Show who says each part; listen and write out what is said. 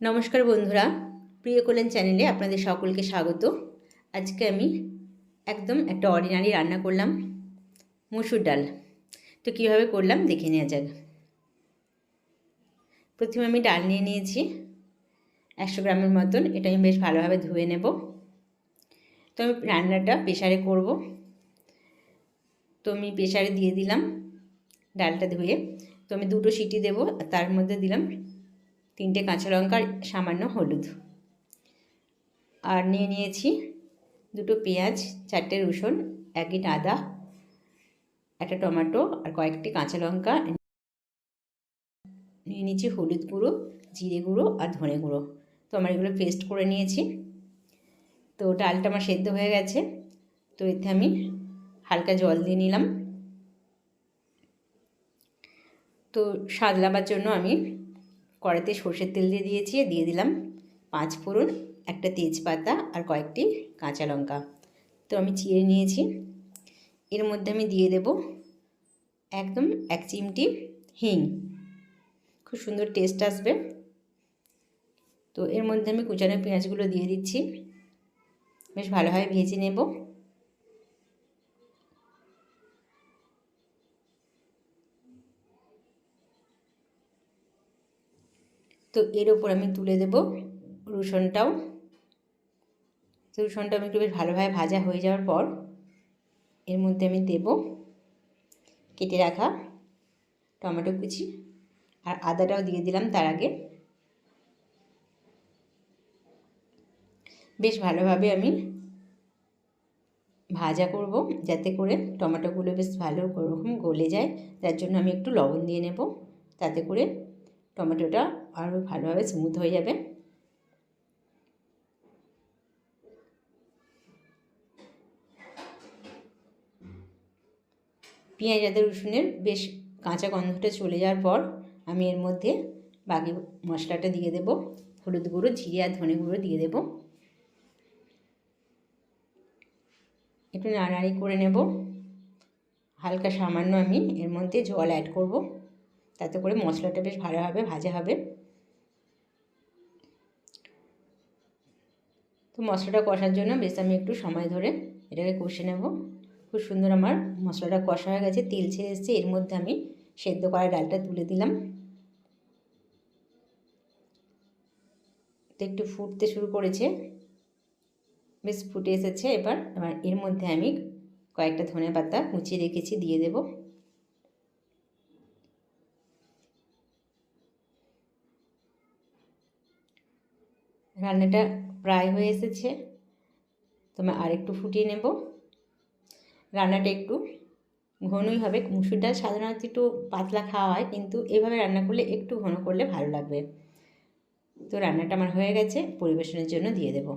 Speaker 1: নমস্কার বন্ধুরা, প্রিয় কল্যাণ চ্যানেলে আপনাদের সকলকে স্বাগত। আজকে আমি একদম একটা অর্ডিনারি রান্না করলাম, মুসুর ডাল। তো কীভাবে করলাম দেখে নেওয়া যাক। প্রথমে আমি ডাল নিয়ে নিয়েছি, একশো গ্রামের মতন, এটা আমি বেশ ভালোভাবে ধুয়ে নেব। তো আমি রান্নাটা প্রেশারে করব। তো আমি প্রেশারে দিয়ে দিলাম ডালটা ধুয়ে। তো আমি দুটো সিটি দেবো তার মধ্যে দিলাম তিনটে কাঁচা লঙ্কার সামান্য হলুদ। আর নিয়ে নিয়েছি দুটো পেঁয়াজ, চারটে রসুন, এক ইট আদা, একটা টমেটো আর কয়েকটি কাঁচা লঙ্কা। নিয়ে নিয়েছি হলুদ গুঁড়ো, জিরে গুঁড়ো আর ধনে গুঁড়ো। তো আমার এগুলো পেস্ট করে নিয়েছি। তো ডালটা আমার সেদ্ধ হয়ে গেছে। তো এতে আমি হালকা জল দিয়ে নিলাম। তো স্বাদ লাবার জন্য আমি কড়াইতে সর্ষের তেল দিয়ে দিয়েছি, দিয়ে দিলাম পাঁচ ফোড়ন, একটা তেজপাতা আর কয়েকটি কাঁচা লঙ্কা। তো আমি চিড়ে নিয়েছি। এর মধ্যে আমি দিয়ে দেব একদম এক চিমটি হিং। খুব সুন্দর টেস্ট আসবে। তো এর মধ্যে আমি কুচানো পেঁয়াজগুলো দিয়ে দিচ্ছি। বেশ ভালোভাবে ভেজে নেব। তো এর ওপর আমি তুলে দেব রসুনটাও। রসুনটা আমি একটু বেশ ভালোভাবে ভাজা হয়ে যাওয়ার পর এর মধ্যে আমি দেব কেটে রাখা টমেটো কুচি আর আদাটাও দিয়ে দিলাম তার আগে। বেশ ভালোভাবে আমি ভাজা করব যাতে করে টমেটোগুলো বেশ ভালো রকম গলে যায়, তার জন্য আমি একটু লবণ দিয়ে নেব। তাতে করে টমেটোটা আরও ভালোভাবে স্মুথ হয়ে যাবে। পেঁয়াজ আদা রসুনের বেশ কাঁচা গন্ধটা চলে যাওয়ার পর আমি এর মধ্যে বাকি মশলাটা দিয়ে দেব। হলুদ গুঁড়ো, জিরে আর ধনে গুঁড়ো দিয়ে দেব। একটু নাড়াড়ি করে নেব। হালকা সামান্য আমি এর মধ্যে জল অ্যাড করব। তাতে করে মশলাটা বেশ ভালোভাবে ভাজা হবে। তো মশলাটা কষার জন্য বেশ আমি একটু সময় ধরে এটাকে কষে নেব। খুব সুন্দর আমার মশলাটা কষা হয়ে গেছে, তেল ছেড়ে এসছে, এর মধ্যে আমি সেদ্ধ করা ডালটা তুলে দিলাম। তো একটু ফুটতে শুরু করেছে, বেশ ফুটে এসেছে। এবার এবার এর মধ্যে আমি কয়েকটা ধনে পাতা কুচিয়ে রেখেছি, দিয়ে দেব। রান্নাটা প্রায় হয়ে এসেছে। তোমার আরেকটু ফুটিয়ে নেব। রান্নাটা একটু ঘনই হবে। মুসুর ডাল সাধারণত একটু পাতলা খাওয়া হয়, কিন্তু এভাবে রান্না করলে একটু ঘন করলে ভালো লাগবে। তো রান্নাটা আমার হয়ে গেছে। পরিবেশনের জন্য দিয়ে দেবো।